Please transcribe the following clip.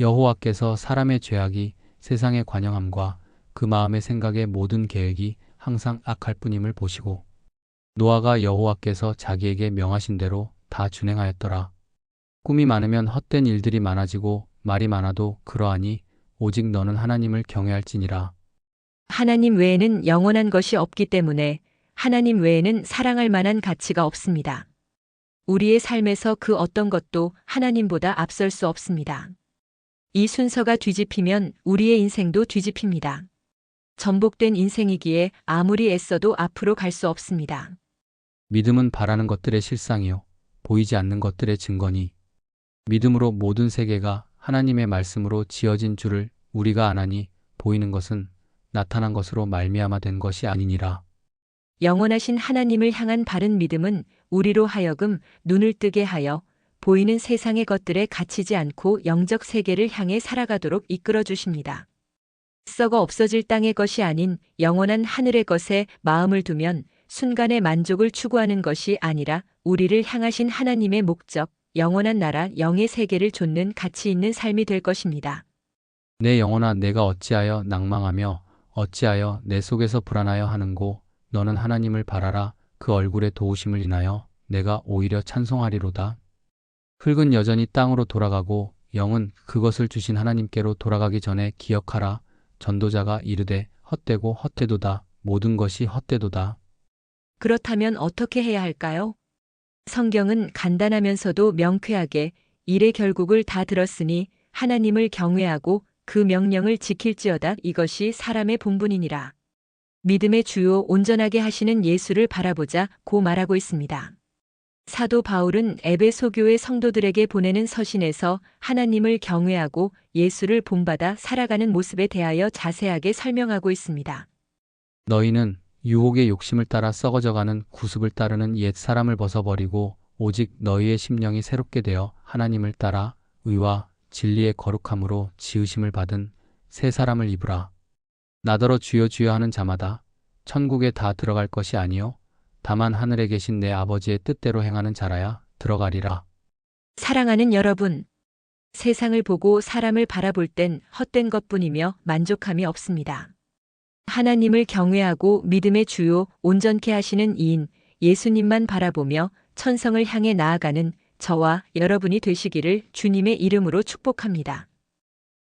여호와께서 사람의 죄악이 세상의 관영함과 그 마음의 생각의 모든 계획이 항상 악할 뿐임을 보시고 노아가 여호와께서 자기에게 명하신 대로 다 준행하였더라. 꿈이 많으면 헛된 일들이 많아지고 말이 많아도 그러하니 오직 너는 하나님을 경외할지니라. 하나님 외에는 영원한 것이 없기 때문에 하나님 외에는 사랑할 만한 가치가 없습니다. 우리의 삶에서 그 어떤 것도 하나님보다 앞설 수 없습니다. 이 순서가 뒤집히면 우리의 인생도 뒤집힙니다. 전복된 인생이기에 아무리 애써도 앞으로 갈 수 없습니다. 믿음은 바라는 것들의 실상이요 보이지 않는 것들의 증거니 믿음으로 모든 세계가 하나님의 말씀으로 지어진 줄을 우리가 아나니 보이는 것은 나타난 것으로 말미암아 된 것이 아니니라. 영원하신 하나님을 향한 바른 믿음은 우리로 하여금 눈을 뜨게 하여 보이는 세상의 것들에 갇히지 않고 영적 세계를 향해 살아가도록 이끌어 주십니다. 썩어 없어질 땅의 것이 아닌 영원한 하늘의 것에 마음을 두면 순간의 만족을 추구하는 것이 아니라 우리를 향하신 하나님의 목적, 영원한 나라 영의 세계를 좇는 가치 있는 삶이 될 것입니다. 내 영혼아 내가 어찌하여 낭망하며 어찌하여 내 속에서 불안하여 하는고 너는 하나님을 바라라 그 얼굴의 도우심을 인하여 내가 오히려 찬송하리로다. 흙은 여전히 땅으로 돌아가고 영은 그것을 주신 하나님께로 돌아가기 전에 기억하라. 전도자가 이르되 헛되고 헛되도다. 모든 것이 헛되도다. 그렇다면 어떻게 해야 할까요? 성경은 간단하면서도 명쾌하게 일의 결국을 다 들었으니 하나님을 경외하고 그 명령을 지킬지어다 이것이 사람의 본분이니라. 믿음의 주요 온전하게 하시는 예수를 바라보자 고 말하고 있습니다. 사도 바울은 에베소 교회 성도들에게 보내는 서신에서 하나님을 경외하고 예수를 본받아 살아가는 모습에 대하여 자세하게 설명하고 있습니다. 너희는 유혹의 욕심을 따라 썩어져가는 구습을 따르는 옛 사람을 벗어버리고 오직 너희의 심령이 새롭게 되어 하나님을 따라 의와 진리의 거룩함으로 지으심을 받은 새 사람을 입으라. 나더러 주여 주여 하는 자마다 천국에 다 들어갈 것이 아니요 다만 하늘에 계신 내 아버지의 뜻대로 행하는 자라야 들어가리라. 사랑하는 여러분, 세상을 보고 사람을 바라볼 땐 헛된 것뿐이며 만족함이 없습니다. 하나님을 경외하고 믿음의 주요 온전케 하시는 이인 예수님만 바라보며 천성을 향해 나아가는 저와 여러분이 되시기를 주님의 이름으로 축복합니다.